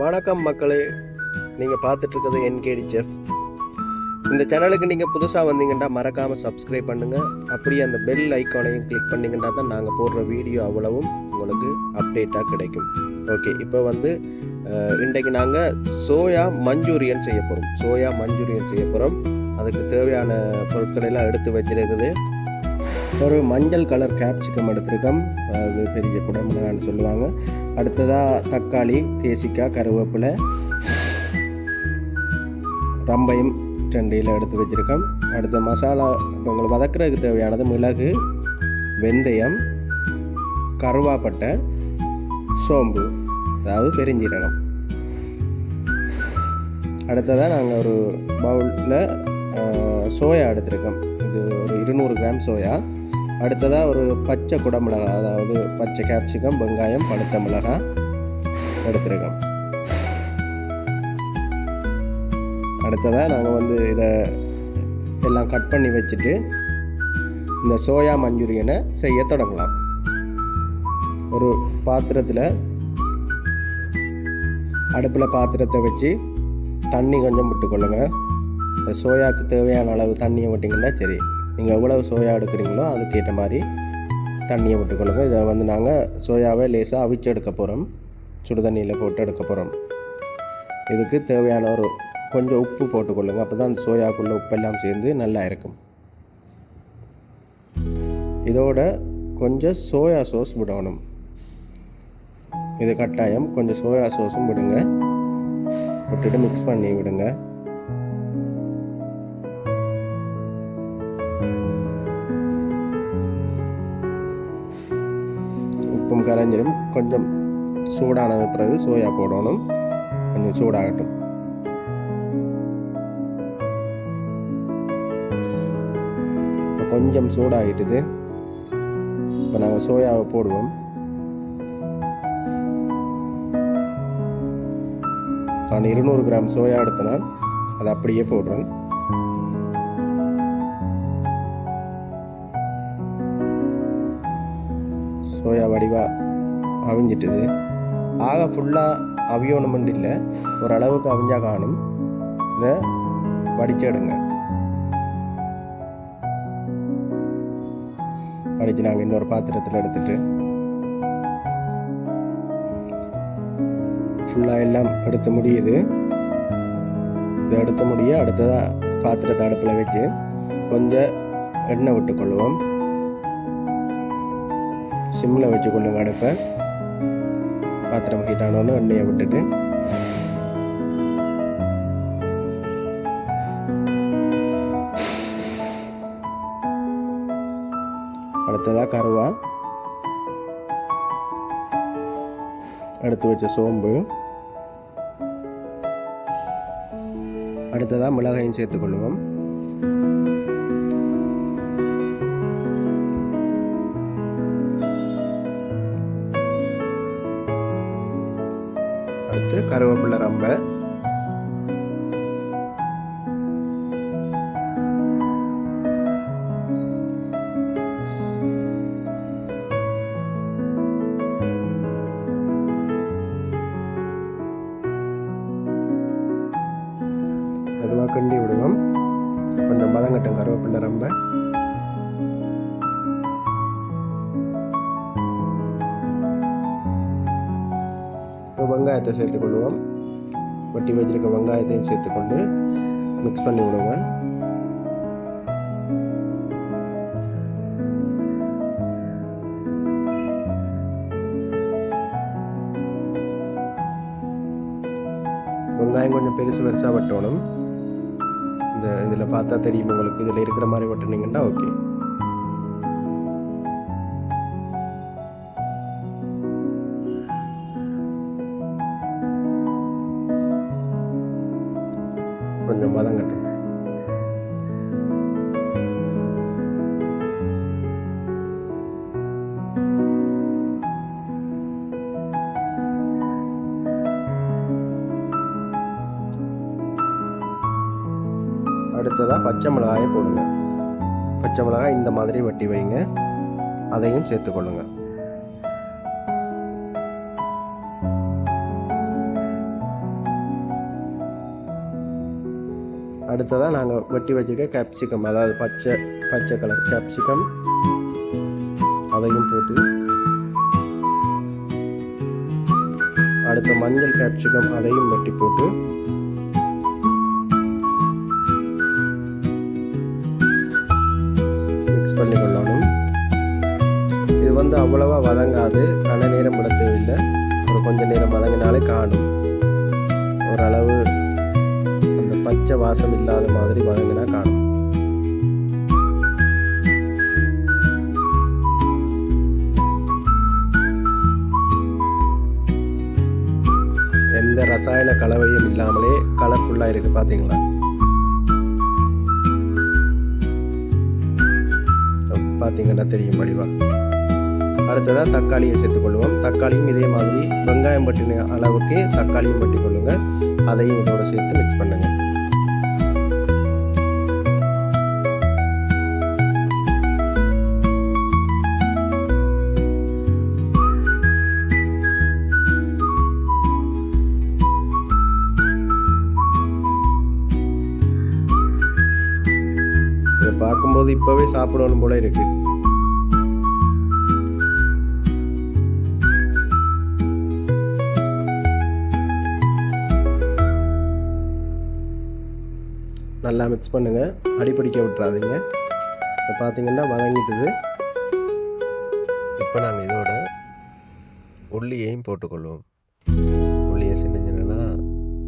வணக்கம் மக்களே. நீங்கள் பார்த்துட்ருக்கிறது என்கேடி செஃப் இந்த சேனலுக்கு நீங்கள் புதுசாக வந்தீங்கன்னா மறக்காமல் சப்ஸ்கிரைப் பண்ணுங்கள் அப்படியே அந்த பெல் ஐக்கானையும் கிளிக் பண்ணிங்கன்னா தான் நாங்கள் போடுற வீடியோ அவ்வளவும் உங்களுக்கு அப்டேட்டாக கிடைக்கும். ஓகே இப்போ வந்து இன்றைக்கு நாங்கள் சோயா மஞ்சூரியன் செய்ய போகிறோம் சோயா மஞ்சூரியன் செய்ய போகிறோம் அதுக்கு தேவையான பொருட்கள் எல்லாம் எடுத்து வச்சிருக்குது. ஒரு மஞ்சள் கலர் கேப்சிகம் எடுத்திருக்கோம். அது பெரிய குடமிளகான்னு சொல்லுவாங்க. அடுத்ததாக தக்காளி தேசிக்காய் கருவேப்பிலை ரம்பையும் ரெண்டையில் எடுத்து வச்சுருக்கோம். அடுத்த மசாலா இப்போ உங்களுக்கு வதக்குறதுக்கு தேவையானது மிளகு வெந்தயம் கருவாப்பட்டை சோம்பு அதாவது பெருஞ்சீரகம். அடுத்ததாக நாங்கள் ஒரு பவுலில் சோயா எடுத்திருக்கோம். இது ஒரு இருநூறு கிராம் சோயா. அடுத்ததாக ஒரு பச்சை குடமிளகா அதாவது பச்சை கேப்சிகம் வெங்காயம் பழுத்த மிளகாய் எடுத்துருக்கோம். அடுத்ததாக நாங்கள் வந்து இதை எல்லாம் கட் பண்ணி வச்சுட்டு இந்த சோயா மஞ்சூரியனை செய்ய தொடங்கலாம். ஒரு பாத்திரத்தில் அடுப்பில் பாத்திரத்தை வச்சு தண்ணி கொஞ்சம் விட்டுக்கொள்ளுங்க. இந்த சோயாவுக்கு தேவையான அளவு தண்ணியை விட்டிங்கன்னா சரி. நீங்கள் எவ்வளவு சோயா எடுக்கிறீங்களோ அதுக்கேற்ற மாதிரி தண்ணியை விட்டுக்கொள்ளுங்க. இதை வந்து நாங்கள் சோயாவை லேசாக அவிச்சு எடுக்க போகிறோம். சுடு தண்ணியில் போட்டு எடுக்க போகிறோம். இதுக்கு தேவையான ஒரு கொஞ்சம் உப்பு போட்டுக்கொள்ளுங்க. அப்போ தான் அந்த சோயாக்குள்ளே உப்பெல்லாம் சேர்ந்து நல்லா இருக்கும். இதோட கொஞ்சம் சோயா சோஸ் விடணும். இது கட்டாயம் கொஞ்சம் சோயா சோஸும் விடுங்க. விட்டுட்டு மிக்ஸ் பண்ணி விடுங்க. கரைஞ்சிடும் கொஞ்சம் சூடானது பிறகு சோயா போடணும். கொஞ்சம் சூடாகட்டும். இப்போ கொஞ்சம் சூடாகிட்டுது. இப்போ நாங்கள் சோயாவை போடுவோம். நான் இருநூறு கிராம் சோயா எடுத்தனால் அதை அப்படியே போடுறேன். சோயா வடிவாக அவிஞ்சிட்டுது. ஆக ஃபுல்லாக அவியோணுமெண்ட் இல்லை ஓரளவுக்கு அவிஞ்சா காணும். இதை வடிச்சு வடித்து நாங்கள் இன்னொரு பாத்திரத்தில் எடுத்துட்டு ஃபுல்லாக எல்லாம் எடுத்து முடியுது. இதை எடுத்த முடிய அடுத்ததாக பாத்திரத்தை அடுப்பில் வச்சு கொஞ்சம் எண்ணெய் விட்டுக்கொள்வோம். சிம்மில் வச்சு கொள்ளுங்க அடுப்பை பாத்திரம் ஹீட்டானோன்னு எண்ணெயை விட்டுட்டு. அடுத்ததாக கருவா. எடுத்து வச்ச சோம்பு. அடுத்ததாக மிளகாயும் சேர்த்துக்கொள்வோம் கருவேப்பிலை ரம்ப மெதுவாக கிண்டி விடுவோம் கொஞ்சம் மதங்கட்டும் கருவேப்பிள்ளை ரொம்ப. இப்போ வெங்காயத்தை சேர்த்துக்கொள்வோம் வெட்டி வச்சிருக்க வெங்காயத்தையும் சேர்த்துக்கொண்டு மிக்ஸ் பண்ணி விடுங்க. வெங்காயம் கொஞ்சம் பெருசு பெருசாக வெட்டணும். இந்த இதில் பார்த்தா தெரியும் உங்களுக்கு. இதில் இருக்கிற மாதிரி வெட்டினீங்கன்னா ஓகே அடுத்ததாக பச்சை மிளகாயை போடுங்க. பச்சை மிளகாய் இந்த மாதிரி வட்டி வைங்க. அதையும் சேர்த்துக்கொள்ளுங்க அடுத்ததாக நாங்கள் வெட்டி வச்சுருக்க கேப்சிகம் அதாவது பச்சை பச்சை கலர் கேப்சிகம் அதையும் போட்டு அடுத்த மஞ்சள் கேப்சிகம் அதையும் வெட்டி போட்டு அவ்வளவா வதங்காது. நல்ல நேரம் விட தேவையில்லை ஒரு கொஞ்சம் நேரம் வதங்கினாலே காணும். ஓரளவு அந்த பச்சை வாசம் இல்லாத மாதிரி வதங்கினா காணும். எந்த ரசாயன கலவையும் இல்லாமலே கலர்ஃபுல்லாக இருக்குது பார்த்தீங்களா பார்த்தீங்கன்னா தெரியும் வடிவா அடுத்ததாக தக்காளியை சேர்த்துக்கொள்வோம். தக்காளியும் இதே மாதிரி வெங்காயம் பட்டின அளவுக்கு தக்காளியும் பட்டி கொள்ளுங்கள் அதையும் இதோட சேர்த்து மிக்ஸ் பண்ணுங்கள் பார்க்கும்போது இப்போவே சாப்பிடணும் போல இருக்குது நல்லா மிக்ஸ் பண்ணுங்கள் அடிப்பிடிக்க விட்டுறாதீங்க. இப்போ பார்த்தீங்கன்னா வதங்கிட்டுது. இப்போ நாங்கள் இதோட உள்ளியையும் போட்டுக்கொள்வோம். உள்ளியை சின்ன சின்னதாக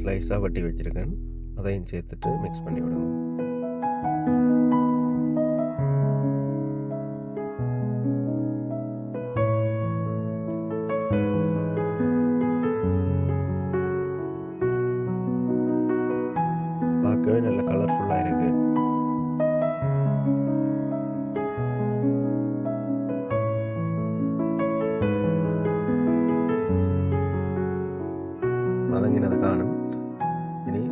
ஸ்லைஸாக வட்டி வச்சுருக்கேன். அதையும் சேர்த்துட்டு மிக்ஸ் பண்ணி விடுவோம்.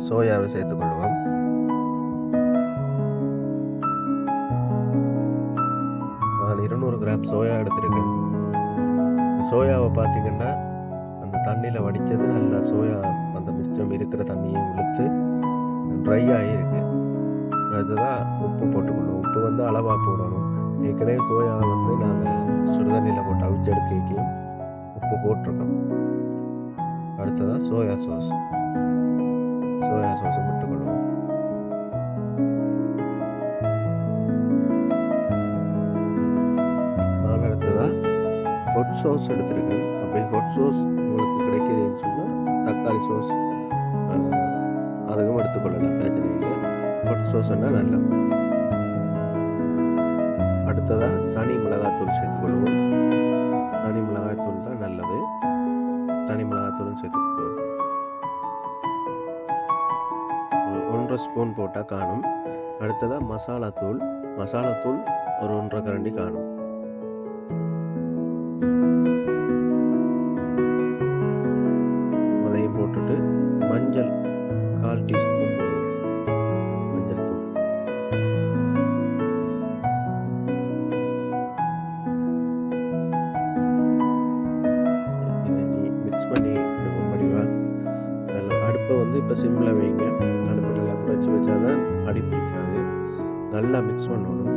சோயாவை சேர்த்துக்கொள்வோம். நான் இருநூறு கிராம் சோயா எடுத்திருக்கேன். சோயாவை பார்த்தீங்கன்னா அந்த தண்ணியில் வடித்தது நல்லா சோயா அந்த மிச்சம் இருக்கிற தண்ணியை இழுத்து ட்ரை ஆகியிருக்கு அதுதான் உப்பு போட்டுக்கணும் உப்பு வந்து அளவாக போடணும். ஏற்கனவே சோயா வந்து நாங்கள் சுடுதண்ணியில் போட்டு அவிச்சு எடுக்கைக்கும் உப்பு போட்டிருக்கோம். அடுத்ததாக சோயா சாஸ் சோயா சுவாசம் விட்டுக்கொள்ளும் நான் அடுத்ததாக ஹொட் சோஸ் எடுத்துருக்கேன் அப்படி ஹொட் சோஸ் உங்களுக்கு கிடைக்குதுன்னு சொன்னால் தக்காளி சோஸ் அதுவும் எடுத்துக்கொள்ளலாம் பிரச்சனை இல்லை ஹொட் சோஸ்னா நல்லா அடுத்ததாக தனி மிளகாத்தூள் சேர்த்துக்கொள்வோம் ஒரு ஸ்பூன் போட்டால் காணும். அடுத்ததாக மசாலா தூள். மசாலா தூள் ஒரு ஒன்றரை கரண்டி காணும். வந்து இப்போ சிம்மில் வைங்க. அடுப்பை நல்லா குறைச்சி வச்சாதான் அடி பிடிக்காது. நல்லா மிக்ஸ் பண்ணணும்.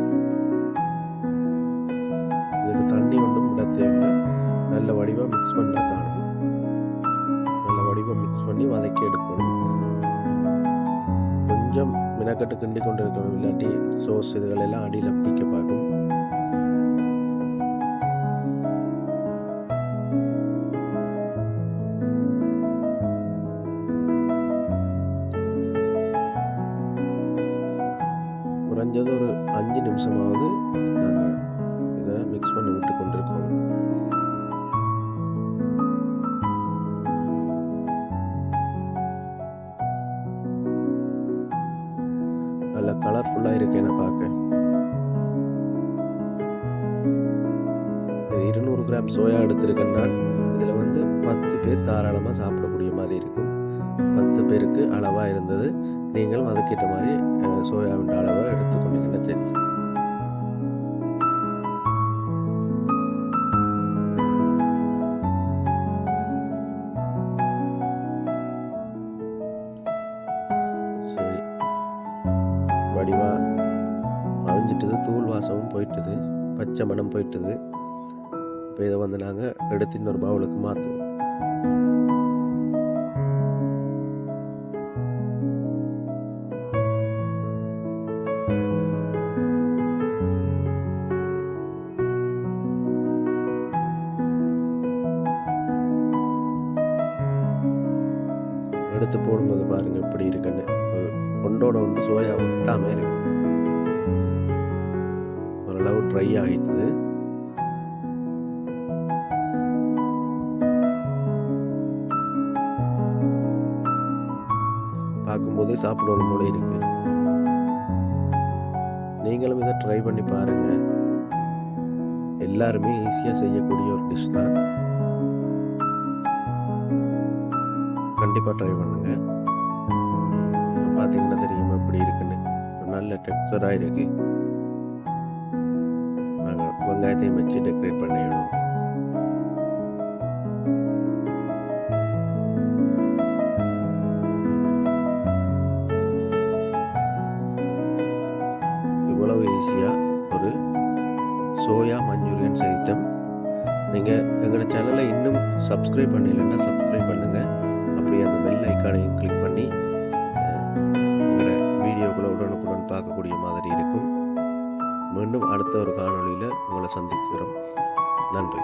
இதுக்கு தண்ணி ஒன்றும் விட தேவையில்லை. நல்ல வடிவாக மிக்ஸ் பண்ணால் காணும் நல்ல வடிவாக மிக்ஸ் பண்ணி வதக்கி எடுக்கணும். கொஞ்சம் மினக்கட்டு கிண்டி கொண்டு இருக்கணும். இல்லாட்டி சோஸ் இதுகளெல்லாம் அடியில் பிடிக்க பார்க்கும். கலர்ஃபுல்லாக இருக்கு என்ன பார்க்க. இருநூறு கிராம் சோயா எடுத்திருக்கேன்னா இதில் வந்து பத்து பேர் தாராளமாக சாப்பிடக்கூடிய மாதிரி இருக்கும். பத்து பேருக்கு அளவாக இருந்தது. நீங்களும் அதுக்கேற்ற மாதிரி சோயாவின் அளவை எடுத்துக்கொண்டீங்கன்னு தெரியும். பச்சை மனம் போயிட்டுது. இப்போ இதை வந்து நாங்கள் எடுத்து இன்னொரு பவுலுக்கு மாற்றுவோம் எடுத்து போடும்போது பாருங்க எப்படி இருக்குன்னு. ஒரு ஒன்றோட ஒன்று சுவையாக விட்டாமல் இருக்குது ட்ரை ஆகிட்டுது பார்க்கும்போதே சாப்பிடணும் போல இருக்கு. நீங்களும் இதை ட்ரை பண்ணி பாருங்க. எல்லாருமே ஈஸியாக செய்யக்கூடிய ஒரு டிஷ் தான். கண்டிப்பாக ட்ரை பண்ணுங்க. பார்த்தீங்கன்னா தெரியுமா எப்படி இருக்குன்னு. நல்ல டெக்ஸ்டராக இருக்குது வெங்காயத்தையும் வச்சு டெக்கரேட் பண்ணிடணும். இவ்வளவு ஈஸியாக ஒரு சோயா மஞ்சூரியன் சைத்தம் நீங்கள் எங்களோட சேனலை இன்னும் சப்ஸ்கிரைப் பண்ணலைன்னா சப்ஸ்கிரைப் பண்ணுங்கள் அப்படியே அந்த பெல் ஐக்கானையும் கிளிக் பண்ணி அஹ், எங்களோட வீடியோக்களை உடனுக்குடன் பார்க்கக்கூடிய மாதிரி இருக்கும். மீண்டும் அடுத்த ஒரு காணொளியில் உங்களை சந்திக்கிறோம். நன்றி.